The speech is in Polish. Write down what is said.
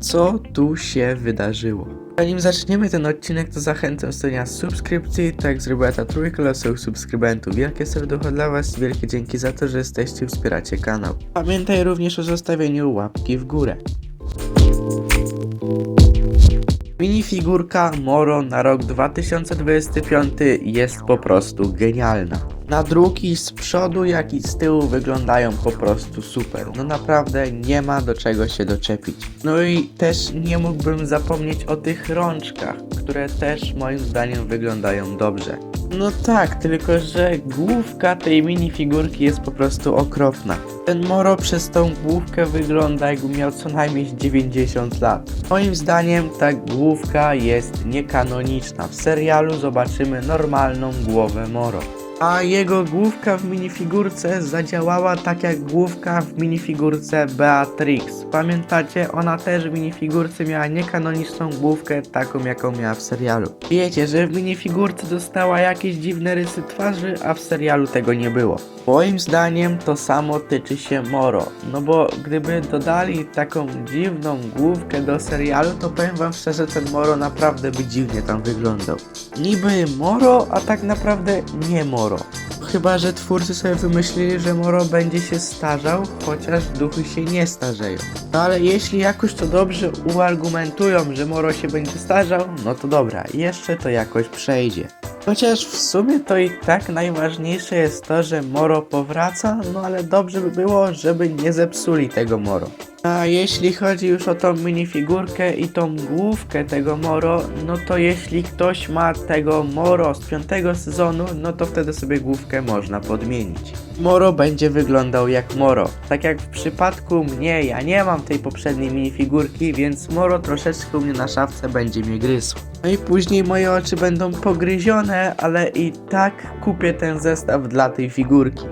Co tu się wydarzyło? Zanim zaczniemy ten odcinek, to zachęcam do subskrypcji, tak jak zrobiła ta trójka losowych subskrybentów. Wielkie serducho dla Was, wielkie dzięki za to, że jesteście i wspieracie kanał. Pamiętaj również o zostawieniu łapki w górę. Minifigurka Moro na rok 2025 jest po prostu genialna. Nadruki z przodu jak i z tyłu wyglądają po prostu super. No naprawdę nie ma do czego się doczepić. No i też nie mógłbym zapomnieć o tych rączkach, które też moim zdaniem wyglądają dobrze. No tak, tylko że główka tej minifigurki jest po prostu okropna. Ten Moro przez tą główkę wygląda jakby miał co najmniej 90 lat. Moim zdaniem ta główka jest niekanoniczna. W serialu zobaczymy normalną głowę Moro. A jego główka w minifigurce zadziałała tak jak główka w minifigurce Beatrix. Pamiętacie, ona też w minifigurce miała niekanoniczną główkę, taką jaką miała w serialu. Wiecie, że w minifigurce dostała jakieś dziwne rysy twarzy, a w serialu tego nie było. Moim zdaniem to samo tyczy się Moro, no bo gdyby dodali taką dziwną główkę do serialu, to powiem wam szczerze, ten Moro naprawdę by dziwnie tam wyglądał. Niby Moro, a tak naprawdę nie Moro. Chyba, że twórcy sobie wymyślili, że Moro będzie się starzał, chociaż duchy się nie starzeją. No ale jeśli jakoś to dobrze uargumentują, że Moro się będzie starzał, no to dobra, jeszcze to jakoś przejdzie. Chociaż w sumie to i tak najważniejsze jest to, że Moro powraca, no ale dobrze by było, żeby nie zepsuli tego Moro. A jeśli chodzi już o tą minifigurkę i tą główkę tego Moro, no to jeśli ktoś ma tego Moro z piątego sezonu, no to wtedy sobie główkę można podmienić. Moro będzie wyglądał jak Moro. Tak jak w przypadku mnie, ja nie mam tej poprzedniej minifigurki, więc Moro troszeczkę u mnie na szafce będzie mnie gryzł. No i później moje oczy będą pogryzione, ale i tak kupię ten zestaw dla tej figurki.